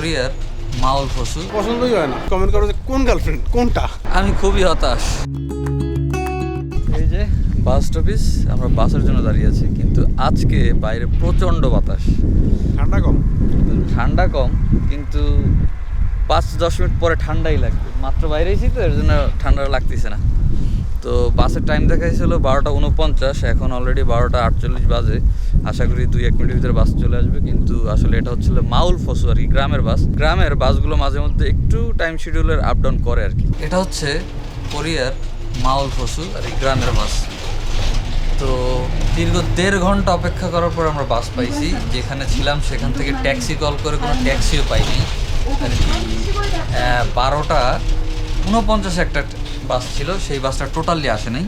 কোরিয়ার মাউল ফসু পছন্দই হয় না। কমেন্ট করো যে কোন গার্লফ্রেন্ড কোনটা? আমি খুবই হতাশ। এই যে বাস স্টপিস আমরা বাসের জন্য দাঁড়িয়ে আছি কিন্তু আজকে বাইরে প্রচণ্ড বাতাস। ঠান্ডা কম? ঠান্ডা কম কিন্তু পাঁচ দশ মিনিট পরে ঠান্ডাই লাগবে। মাত্র বাইরে এসেছি তো এর জন্য ঠান্ডা লাগতেছে না। তো বাসের টাইম দেখাইছিল বারোটা উনপঞ্চাশ এখন অলরেডি বারোটা আটচল্লিশ বাজে। আশা করি দুই এক মিনিটের ভিতরে বাস চলে আসবে, কিন্তু আসলে এটা হচ্ছিল মাউল ফসু আর কি গ্রামের বাস। গ্রামের বাসগুলো মাঝে মধ্যে একটু টাইম শিডিউলের আপ ডাউন করে আর কি। এটা হচ্ছে কোরিয়ার মাউল ফসু আর এই গ্রামের বাস। তো দীর্ঘ দেড় ঘণ্টা অপেক্ষা করার পর আমরা বাস পাইছি। যেখানে ছিলাম সেখান থেকে ট্যাক্সি কল করে কোনো ট্যাক্সিও পাইনি। আর কি বারোটা উনপঞ্চাশ একটা বাস ছিল, সেই বাসটা টোটালি আসে নাই।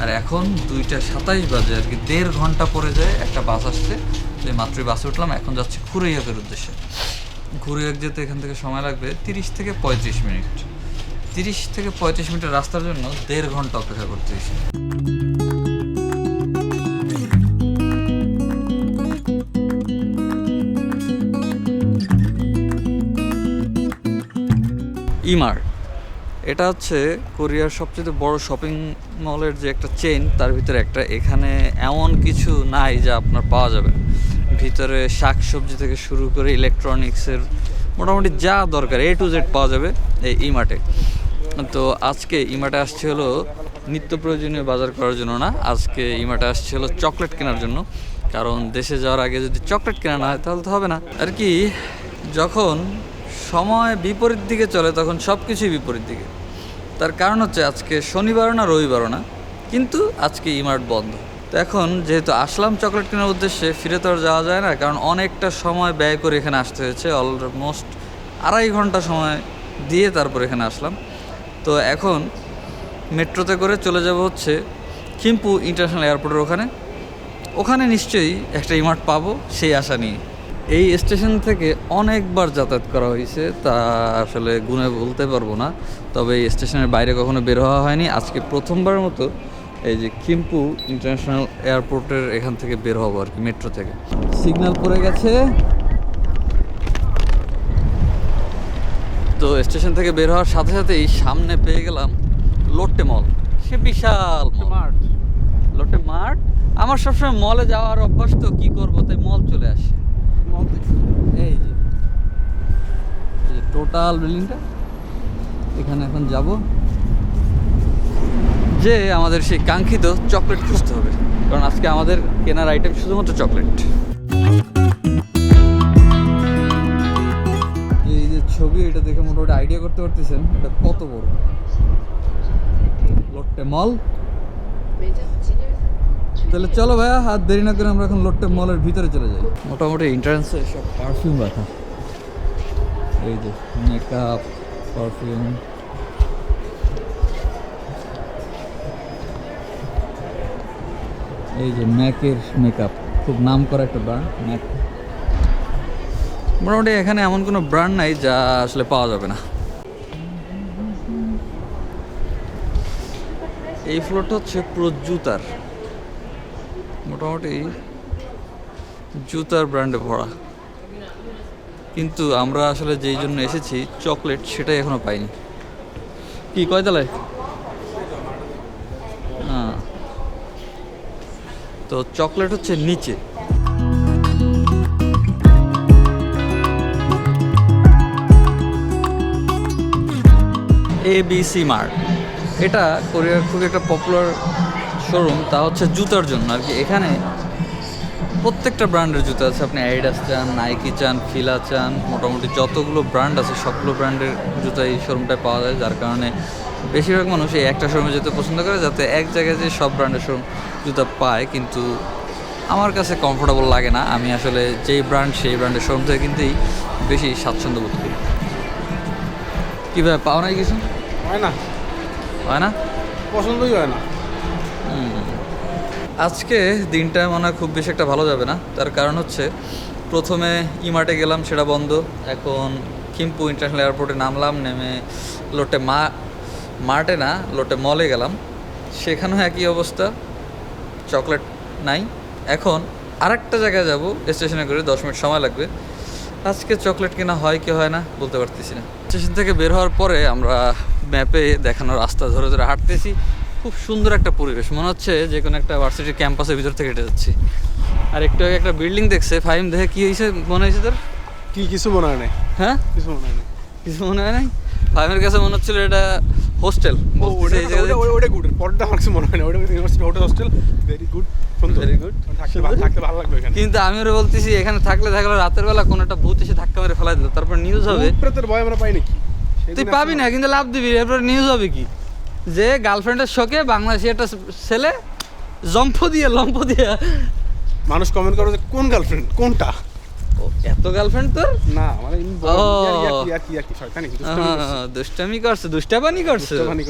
আর এখন দুইটা সাতাইশ বাজে, আর কি দেড় ঘণ্টা পরে যায় একটা বাস আসছে তো মাত্রই বাসে উঠলাম, এখন যাচ্ছি খুরৈয়াকের উদ্দেশ্যে। খুরৈয়াক যেতে এখান থেকে সময় লাগবে তিরিশ থেকে পঁয়ত্রিশ মিনিট। তিরিশ থেকে পঁয়ত্রিশ মিনিটের রাস্তার জন্য দেড় ঘণ্টা অপেক্ষা করতে হয়েছে। ইমার এটা হচ্ছে কোরিয়ার সবচেয়ে বড় শপিং মলের যে একটা চেইন তার ভিতরে একটা। এখানে এমন কিছু নাই যা আপনার পাওয়া যাবে। ভিতরে শাক সবজি থেকে শুরু করে ইলেকট্রনিক্সের মোটামুটি যা দরকার এ টু জেড পাওয়া যাবে এই ইমার্টে তো আজকে ইমার্টে আসছে হলো নিত্য প্রয়োজনীয় বাজার করার জন্য না, আজকে ইমার্টে আসছে হলো চকলেট কেনার জন্য। কারণ দেশে যাওয়ার আগে যদি চকলেট কেনা না হয়, তাহলে তো হবে না। আর কি, যখন সময় বিপরীত দিকে চলে, তখন সব কিছুই বিপরীত দিকে। তার কারণ হচ্ছে আজকে শনিবারও না, রবিবারও না, কিন্তু আজকে ইমার্ট বন্ধ। তো এখন যেহেতু আসলাম চকলেট কেনার উদ্দেশ্যে, ফিরে তো আর যাওয়া যায় না, কারণ অনেকটা সময় ব্যয় করে এখানে আসতে হয়েছে অলমোস্ট আড়াই ঘণ্টা সময় দিয়ে তারপর এখানে আসলাম। তো এখন মেট্রোতে করে চলে যাব হচ্ছে থিম্পু ইন্টারন্যাশনাল এয়ারপোর্টের ওখানে। ওখানে নিশ্চয়ই একটা ইমার্ট পাবো, সেই আশা নিয়ে। এই স্টেশন থেকে অনেকবার যাতায়াত করা হয়েছে তা আসলে গুণে বলতে পারব না। তবে এই স্টেশনের বাইরে কখনো বের হওয়া হয়নি। আজকে প্রথমবারের মতো এই যে কিম্পু ইন্টারন্যাশনাল এয়ারপোর্টের এখান থেকে বের হব আর কি মেট্রো থেকে। সিগন্যাল পড়ে গেছে। তো স্টেশন থেকে বের হওয়ার সাথে সাথেই সামনে পেয়ে গেলাম লোট্টে মল। সে বিশাল মল। লোটে মার্ট। আমার সবসময় মলে যাওয়ার অভ্যাস তো কি করব তাই মল চলে আসে। এই যে টোটাল বিল্ডিংটা এখানে এখন যাব। যে আমাদের সেই কাঙ্ক্ষিত চকলেট খুঁজতে হবে কারণ আজকে আমাদের কেনার আইটেম শুধুমাত্র চকলেট এই যে ছবি এটা দেখে মোটামুটি আইডিয়া করতে পারতেছেন এটা কত বড়? লোট্টে মল তাহলে চলো ভাইয়া হাত দেরি না করে আমরা এখন লোট্টে মলের ভিতরে চলে যাই। মোটামুটি এন্ট্রান্সে সব পারফিউম রাখা। এই যে মেকআপ পারফিউম এই যে ম্যাকের মেকআপ খুব নাম করা একটা ব্র্যান্ড ম্যাক মোটামুটি এখানে এমন কোনো ব্র্যান্ড নাই যা আসলে পাওয়া যাবে না। এই ফ্লোরটা হচ্ছে পুরো জুতার মোটামুটি জুতার ব্র্যান্ডে ভরা। কিন্তু আমরা আসলে যেই জন্য এসেছি, চকলেট সেটাই এখনও পাইনি। কি কয়তলায় হ্যাঁ। তো চকলেট হচ্ছে নিচে। A B C mart. এটা কোরিয়ার খুব একটা পপুলার শোরুম তা হচ্ছে জুতার জন্য আর কি। এখানে প্রত্যেকটা ব্র্যান্ডের জুতা আছে। আপনি অ্যাডিডাস চান নাইকি চান ফিলা চান মোটামুটি যতগুলো ব্র্যান্ড আছে সবগুলো ব্র্যান্ডের জুতা এই শোরুমটায় পাওয়া যায় যার কারণে বেশিরভাগ মানুষ এই একটা শোরুমে যেতে পছন্দ করে যাতে এক জায়গায় যে সব ব্র্যান্ডের শোরুম জুতা পায় কিন্তু আমার কাছে কমফোর্টেবল লাগে না। আমি আসলে যেই ব্র্যান্ড সেই ব্র্যান্ডের শোরুম থেকে কিনতেই বেশি স্বাচ্ছন্দ্য বোধ করি। কীভাবে পাও নাই কিছু? হয় না। হয় না? পছন্দই হয় না। আজকে দিনটা মনে হয় খুব বেশি একটা ভালো যাবে না। তার কারণ হচ্ছে, প্রথমে ইমার্টে গেলাম, সেটা বন্ধ। এখন কিম্পু ইন্টারন্যাশনাল এয়ারপোর্টে নামলাম, নেমে লোটে মা, মার্টে না, লোটে মলে গেলাম। সেখানেও একই অবস্থা, চকলেট নাই। এখন আরেকটা জায়গায় যাব, স্টেশনে করে দশ মিনিট সময় লাগবে। আজকে চকলেট কেনা হয় কি হয় না, বলতে পারতেছি না। স্টেশন থেকে বের হওয়ার পরে আমরা ম্যাপে দেখানো রাস্তা ধরে ধরে হাঁটতেছি। খুব সুন্দর একটা পরিবেশ। মনে হচ্ছে যে কোনো একটা ভার্সিটির ক্যাম্পাসের ভিতর থেকে হেঁটে যাচ্ছি। আর একটু আগে একটা বিল্ডিং দেখছে ফাইম দেখে কি হয়েছে মনে হয়েছে তোর? কি কিছু মনে হয় না হ্যাঁ? কিছু মনে হয় না কিছু মনে হয় নাই? ফাইমের কাছে মনে হচ্ছিল এটা হোস্টেল ও ওটা ওটা ওটা- ওটা গুড পরটা আমার কিছু মনে হয় না ওটা university hotel hostel very good. থাকতে ভালো লাগবে এখানে কিন্তু আমি ওরা বলতেছি এখানে থাকলে থাকলে রাতের বেলা কোনো একটা ভূত এসে ধাক্কা মেরে ফেলাই দিল। তারপর নিউজ হবে। প্রেতের ভয় আমরা পাই নাকি? তুই পাবি না কিন্তু লাভ দিবি। এরপর নিউজ হবে কি? যে গার্লফ্রেন্ডের শোকে বাংলাদেশি একটা ছেলে জম্প দিয়ে লম্প দিয়ে। মানুষ কমেন্ট করো যে কোন গার্লফ্রেন্ড? কোনটা? এত গার্লফ্রেন্ড তোর? না মানে দুষ্টামি করছি। করছে দুষ্টাবানি করছে। দুষ্টামি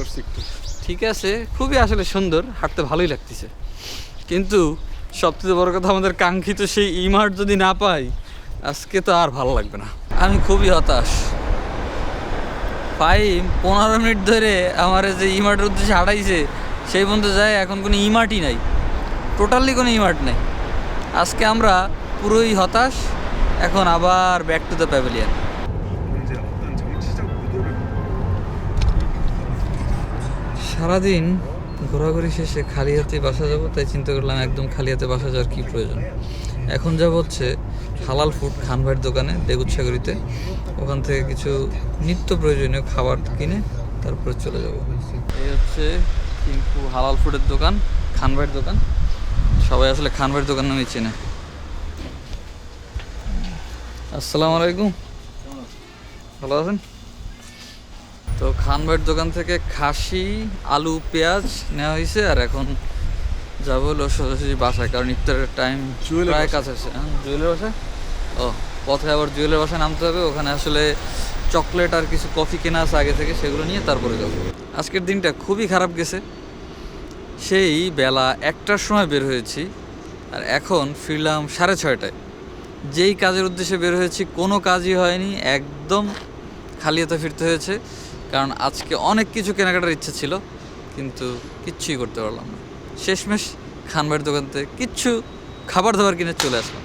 ঠিক আছে খুবই আসলে সুন্দর হাঁটতে ভালোই লাগতেছে। কিন্তু সবচেয়ে বড় কথা আমাদের কাঙ্ক্ষিত সেই ইমার্ট যদি না পাই আজকে তো আর ভালো লাগবে না। আমি খুবই হতাশ। পাই পনেরো মিনিট ধরে আমার যে ইমার্টের উদ্দেশ্যে হাঁটাইছে, সেই পর্যন্ত যায় এখন কোনো ইমার্টই নাই। টোটালি কোনো ইমার্ট নেই। আজকে আমরা পুরোই হতাশ, এখন আবার ব্যাক টু দ্য প্যাভেলিয়ান সারাদিন ঘোরাঘুরি শেষে খালি হাতে বাসা যাব, তাই চিন্তা করলাম একদম খালি হাতে বাসা যাওয়ার কী প্রয়োজন? এখন যাব হচ্ছে হালাল ফুড খান ভাইয়ের দোকানে দেগুচ্ছাগরিতে ওখান থেকে কিছু নিত্য প্রয়োজনীয় খাবার কিনে তারপরে চলে যাব। এই হচ্ছে কিন্তু হালাল ফুডের দোকান খান ভাইয়ের দোকান। সবাই আসলে খান ভাইয়ের দোকান নামে চেনে। আসসালামু আলাইকুম। ভালো আছেন? তো খান ভাইয়ের দোকান থেকে খাসি, আলু, পেঁয়াজ নেওয়া হয়েছে, আর এখন যাব হলো সোজাসুজি বাসায় কারণ ইফতারের টাইম প্রায় বাসায়। কাছে আছে হ্যাঁ? জুয়েলের বাসায়? ও পথে আবার জুয়েলের বাসায় নামতে হবে ওখানে আসলে চকলেট আর কিছু কফি কেনা আছে আগে থেকে সেগুলো নিয়ে তারপরে যাব। আজকের দিনটা খুবই খারাপ গেছে। সেই বেলা একটার সময় বের হয়েছি আর এখন ফিরলাম সাড়ে ছয়টায়। যেই কাজের উদ্দেশ্যে বের হয়েছি কোনো কাজই হয়নি একদম খালি হাতে ফিরতে হয়েছে কারণ আজকে অনেক কিছু কেনাকাটার ইচ্ছে ছিল কিন্তু কিচ্ছুই করতে পারলাম না। শেষমেশ খানবাড়ির দোকান থেকে কিচ্ছু খাবার দাবার কিনে চলে আসলাম।